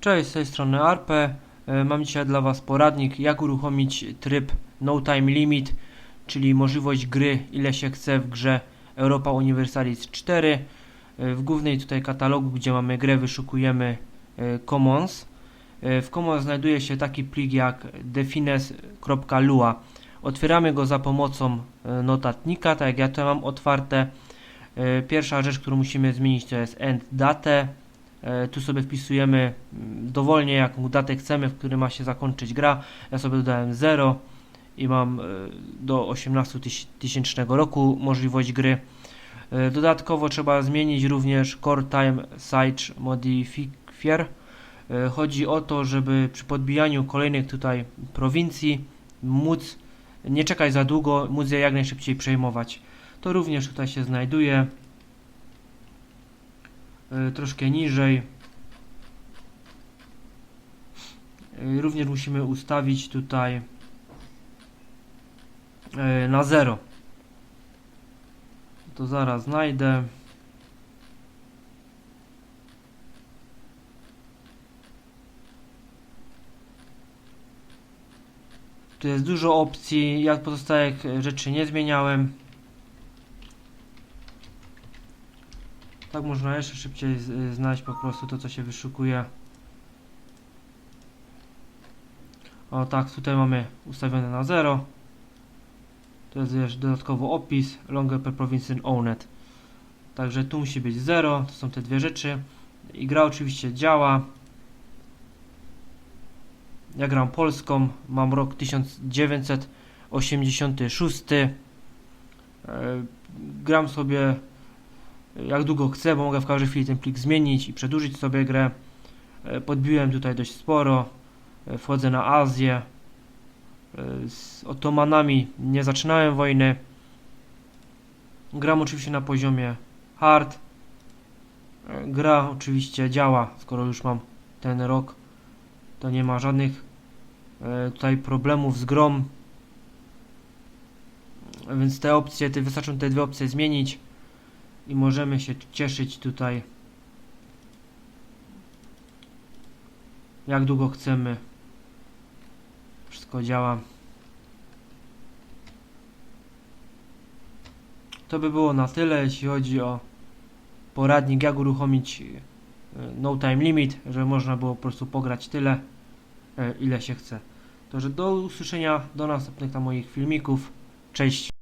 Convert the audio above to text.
Cześć, z tej strony Arpe. E, Mam dzisiaj dla Was poradnik, jak uruchomić tryb No Time Limit, czyli możliwość gry ile się chce w grze Europa Universalis 4. E, W głównej tutaj katalogu, gdzie mamy grę, wyszukujemy e, Commons. W Commons znajduje się taki plik jak defines.lua. Otwieramy go za pomocą notatnika, tak jak ja to mam otwarte. Pierwsza rzecz, którą musimy zmienić to jest end datę. E, Tu sobie wpisujemy mm, dowolnie jaką datę chcemy, w którym ma się zakończyć gra. Ja sobie dodałem 0 i mam e, do 18 tyś- tysięcznego roku możliwość gry. E, Dodatkowo trzeba zmienić również Core Time Size Modifier. Chodzi o to, żeby przy podbijaniu kolejnych tutaj prowincji móc nie czekać za długo, móc je jak najszybciej przejmować. To również tutaj się znajduje troszkę niżej. Y, Również musimy ustawić tutaj y, na 0. To zaraz znajdę. Tu jest dużo opcji. Ja pozostałych y, rzeczy nie zmieniałem. Tak można jeszcze szybciej y, znaleźć po prostu to, co się wyszukuje. O tak, tutaj mamy ustawione na 0. To jest jeszcze dodatkowo opis longer per province owned. Także tu musi być 0, to są te dwie rzeczy. I gra oczywiście działa. Ja gram polską, mam rok 1986. E, gram sobie jak długo chcę, bo mogę w każdej chwili ten plik zmienić i przedłużyć sobie grę. E, Podbiłem tutaj dość sporo. E, Wchodzę na Azję. E, Z Otomanami nie zaczynałem wojny. Gram oczywiście na poziomie hard. Gra oczywiście działa, skoro już mam ten rok, to nie ma żadnych tutaj problemów z grom. Więc te opcje, te, wystarczą te dwie opcje zmienić i możemy się cieszyć tutaj jak długo chcemy. Wszystko działa. To by było na tyle jeśli chodzi o poradnik jak uruchomić e, no time limit żeby można było po prostu pograć tyle e, ile się chce. Także do usłyszenia do następnych tam moich filmików. Cześć